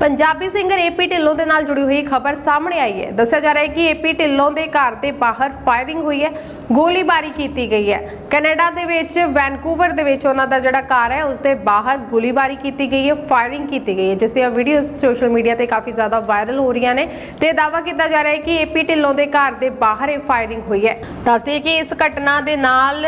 Punjabi singer AP Dhillon ਦੇ ਨਾਲ ਜੁੜੀ ਹੋਈ ਖਬਰ ਸਾਹਮਣੇ ਆਈ ਹੈ। ਦੱਸਿਆ ਜਾ ਰਿਹਾ ਹੈ ਕਿ ਏਪੀ ਢਿੱਲੋਂ ਦੇ ਘਰ ਦੇ ਬਾਹਰ ਫਾਇਰਿੰਗ ਹੋਈ ਹੈ, ਗੋਲੀਬਾਰੀ ਕੀਤੀ ਗਈ ਹੈ। ਕੈਨੇਡਾ ਦੇ ਵਿੱਚ, ਵੈਨਕੂਵਰ ਦੇ ਵਿੱਚ ਉਹਨਾਂ ਦਾ ਜਿਹੜਾ ਘਰ ਹੈ ਉਸ ਦੇ ਬਾਹਰ ਗੋਲੀਬਾਰੀ ਕੀਤੀ ਗਈ ਹੈ ਫਾਇਰਿੰਗ ਕੀਤੀ ਗਈ ਹੈ, ਜਿਸ ਦੀਆਂ ਵੀਡੀਓਜ਼ ਸੋਸ਼ਲ ਮੀਡੀਆ ਤੇ ਕਾਫੀ ਜ਼ਿਆਦਾ ਵਾਇਰਲ ਹੋ ਰਹੀਆਂ ਨੇ ਤੇ ਦਾਅਵਾ ਕੀਤਾ ਜਾ ਰਿਹਾ ਹੈ ਕਿ ਏਪੀ ਢਿੱਲੋਂ ਦੇ ਘਰ ਦੇ ਬਾਹਰ ਇਹ ਫਾਇਰਿੰਗ ਹੋਈ ਹੈ। ਦੱਸਦੇ ਕਿ ਇਸ ਘਟਨਾ ਦੇ ਨਾਲ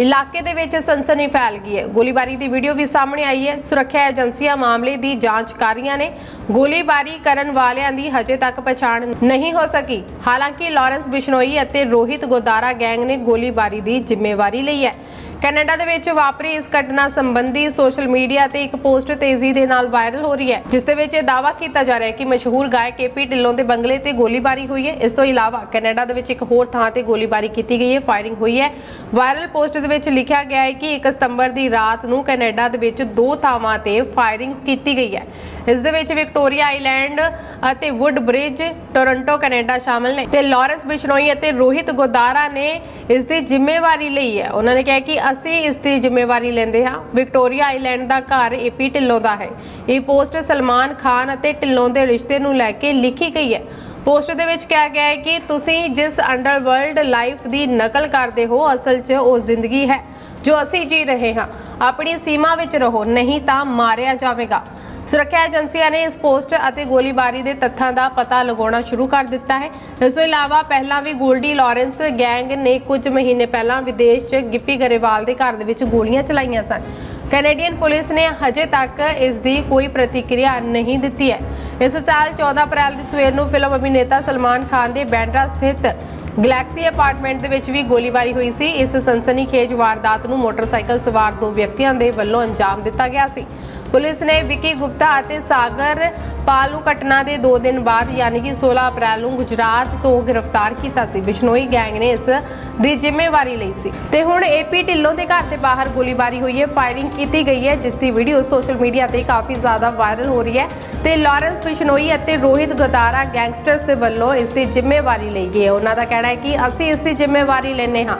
ਇਲਾਕੇ ਦੇ ਵਿੱਚ ਸਨਸਨੀ ਫੈਲ ਗਈ ਹੈ। ਗੋਲੀਬਾਰੀ ਦੀ ਵੀਡੀਓ ਵੀ ਸਾਹਮਣੇ ਆਈ ਹੈ। ਸੁਰੱਖਿਆ ਏਜੰਸੀਆਂ ਮਾਮਲੇ ਦੀ ਜਾਂਚ ਕਰ ਰਹੀਆਂ ਨੇ। ਗੋਲੀਬਾਰੀ ਕਰਨ ਵਾਲਿਆਂ ਦੀ ਹਜੇ ਤੱਕ ਪਛਾਣ ਨਹੀਂ ਹੋ ਸਕੀ। ਹਾਲਾਂਕਿ ਲਾਰੈਂਸ ਬਿਸ਼ਨੋਈ ਅਤੇ ਰੋਹਿਤ ਗੋਦਾਰਾ ਗੈਂਗ ਨੇ ਗੋਲੀਬਾਰੀ ਦੀ ਜ਼ਿੰਮੇਵਾਰੀ ਲਈ ਹੈ। ਕੈਨੇਡਾ ਦੇ ਵਿੱਚ ਵਾਪਰੀ ਇਸ ਘਟਨਾ ਸੰਬੰਧੀ ਸੋਸ਼ਲ ਮੀਡੀਆ ਤੇ ਇੱਕ ਪੋਸਟ ਤੇਜ਼ੀ ਦੇ ਨਾਲ ਵਾਇਰਲ ਹੋ ਰਹੀ ਹੈ, ਜਿਸ ਦੇ ਵਿੱਚ ਇਹ ਦਾਅਵਾ ਕੀਤਾ ਜਾ ਰਿਹਾ ਹੈ ਕਿ ਮਸ਼ਹੂਰ ਗਾਇਕ ਏਪੀ ਢਿੱਲੋਂ ਦੇ ਬੰਗਲੇ ਤੇ ਗੋਲੀਬਾਰੀ ਹੋਈ ਹੈ। ਇਸ ਤੋਂ ਇਲਾਵਾ ਕੈਨੇਡਾ ਦੇ ਵਿੱਚ ਇੱਕ ਹੋਰ ਥਾਂ ਤੇ ਗੋਲੀਬਾਰੀ ਕੀਤੀ ਗਈ ਹੈ, ਫਾਇਰਿੰਗ ਹੋਈ ਹੈ। ਵਾਇਰਲ ਪੋਸਟ ਦੇ ਵਿੱਚ ਲਿਖਿਆ ਗਿਆ ਹੈ ਕਿ 1 ਸਤੰਬਰ ਦੀ ਰਾਤ ਨੂੰ ਕੈਨੇਡਾ ਦੇ ਵਿੱਚ ਦੋ ਥਾਵਾਂ ਤੇ ਫਾਇਰਿੰਗ ਕੀਤੀ ਗਈ ਹੈ। ਇਸ ਦੇ ਵਿੱਚ ਵਿਕਟੋਰੀਆ ਆਈਲੈਂਡ ਅਤੇ ਵੁੱਡ ਬ੍ਰਿਜ, ਟੋਰਾਂਟੋ, ਕੈਨੇਡਾ ਸ਼ਾਮਲ ਨੇ ਤੇ ਲਾਰੈਂਸ ਬਿਸ਼ਨੋਈ ਅਤੇ ਰੋਹਿਤ ਗੋਦਾਰਾ ਨੇ ਇਸ ਦੀ ਜ਼ਿੰਮੇਵਾਰੀ ਲਈ ਹੈ। ਉਹਨਾਂ ਨੇ ਕਿਹਾ ਕਿ ਅਸੀਂ ਇਸ ਦੀ ਜ਼ਿੰਮੇਵਾਰੀ ਲੈਂਦੇ ਹਾਂ। ਵਿਕਟੋਰੀਆ ਆਈਲੈਂਡ ਦਾ ਘਰ ਏਪੀ ਢਿੱਲੋਂ ਦਾ ਹੈ। ਇਹ ਪੋਸਟ ਸਲਮਾਨ ਖਾਨ ਅਤੇ ਢਿੱਲੋਂ ਦੇ ਰਿਸ਼ਤੇ ਨੂੰ ਲੈ ਕੇ ਲਿਖੀ ਗਈ ਹੈ। ਪੋਸਟ ਦੇ ਵਿੱਚ ਕਿਹਾ ਗਿਆ ਹੈ ਕਿ ਤੁਸੀਂ ਜਿਸ ਅੰਡਰਵਰਲਡ ਲਾਈਫ ਦੀ ਨਕਲ ਕਰਦੇ ਹੋ, ਅਸਲ 'ਚ ਉਹ ਜ਼ਿੰਦਗੀ ਹੈ ਜੋ ਅਸੀਂ ਜੀ ਰਹੇ ਹਾਂ। ਆਪਣੀ ਸੀਮਾ ਵਿੱਚ ਰਹੋ, ਨਹੀਂ ਤਾਂ ਮਾਰਿਆ ਜਾਵੇਗਾ। ਸੁਰੱਖਿਆ ਏਜੰਸੀਆਂ ਨੇ ਇਸ ਪੋਸਟ ਅਤੇ ਗੋਲੀਬਾਰੀ ਦੇ ਤੱਥਾਂ ਦਾ ਪਤਾ ਲਗਾਉਣਾ ਸ਼ੁਰੂ ਕਰ ਦਿੱਤਾ ਹੈ। ਇਸ ਤੋਂ ਇਲਾਵਾ ਪਹਿਲਾਂ ਵੀ ਗੋਲਡੀ ਲਾਰੈਂਸ ਗੈਂਗ ਨੇ ਕੁਝ ਮਹੀਨੇ ਪਹਿਲਾਂ ਵਿਦੇਸ਼ 'ਚ ਗਿੱਪੀ ਗਰੇਵਾਲ ਦੇ ਘਰ ਦੇ ਵਿੱਚ ਗੋਲੀਆਂ ਚਲਾਈਆਂ ਸਨ। ਕੈਨੇਡੀਅਨ ਪੁਲਿਸ ਨੇ ਹਜੇ ਤੱਕ ਇਸ ਦੀ ਕੋਈ ਪ੍ਰਤੀਕਿਰਿਆ ਨਹੀਂ ਦਿੱਤੀ ਹੈ। ਇਸ ਸਾਲ 14 ਅਪ੍ਰੈਲ ਦੀ ਸਵੇਰ ਨੂੰ ਫਿਲਮ ਅਭਿਨੇਤਾ ਸਲਮਾਨ ਖਾਨ ਦੇ ਬੈਂਡਰਾ ਸਥਿਤ ਗਲੈਕਸੀ ਅਪਾਰਟਮੈਂਟ ਦੇ ਵਿੱਚ ਵੀ ਗੋਲੀਬਾਰੀ ਹੋਈ ਸੀ। ਇਸ ਸਨਸਨੀਖੇਜ ਵਾਰਦਾਤ ਨੂੰ ਮੋਟਰਸਾਈਕਲ ਸਵਾਰ ਦੋ ਵਿਅਕਤੀਆਂ ਦੇ ਵੱਲੋਂ ਅੰਜਾਮ ਦਿੱਤਾ ਗਿਆ ਸੀ। ਪੁਲਿਸ ਨੇ ਵਿੱਕੀ ਗੁਪਤਾ ਅਤੇ ਸਾਗਰ ਪਾਲ ਨੂੰ ਘਟਨਾ ਦੇ 2 ਦਿਨ ਬਾਅਦ ਯਾਨੀ ਕਿ 16 ਅਪ੍ਰੈਲ ਨੂੰ ਗੁਜਰਾਤ ਤੋਂ ਗ੍ਰਿਫਤਾਰ ਕੀਤਾ ਸੀ। ਬਿਸ਼ਨੋਈ ਗੈਂਗ ਨੇ ਇਸ ਦੀ ਜ਼ਿੰਮੇਵਾਰੀ ਲਈ ਸੀ। ਤੇ ਹੁਣ ਏਪੀ ਢਿੱਲੋਂ ਦੇ ਘਰ ਦੇ ਬਾਹਰ ਗੋਲੀਬਾਰੀ ਹੋਈ ਹੈ। ਫਾਇਰਿੰਗ ਕੀਤੀ ਗਈ ਹੈ, ਜਿਸ ਦੀ ਵੀਡੀਓ ਸੋਸ਼ਲ ਮੀਡੀਆ ਤੇ ਕਾਫੀ ਜ਼ਿਆਦਾ ਵਾਇਰਲ ਹੋ ਰਹੀ ਹੈ। ਤੇ ਲਾਰੈਂਸ ਬਿਸ਼ਨੋਈ ਅਤੇ ਰੋਹਿਤ ਗਤਾਰਾ ਗੈਂਗਸਟਰਸ ਦੇ ਵੱਲੋਂ ਇਸ ਦੀ ਜ਼ਿੰਮੇਵਾਰੀ ਲਈ ਗਈ ਹੈ ਉਹਨਾਂ ਦਾ ਕਹਿਣਾ ਹੈ ਕਿ ਅਸੀਂ ਇਸ ਦੀ ਜ਼ਿੰਮੇਵਾਰੀ ਲੈਨੇ ਹਾਂ।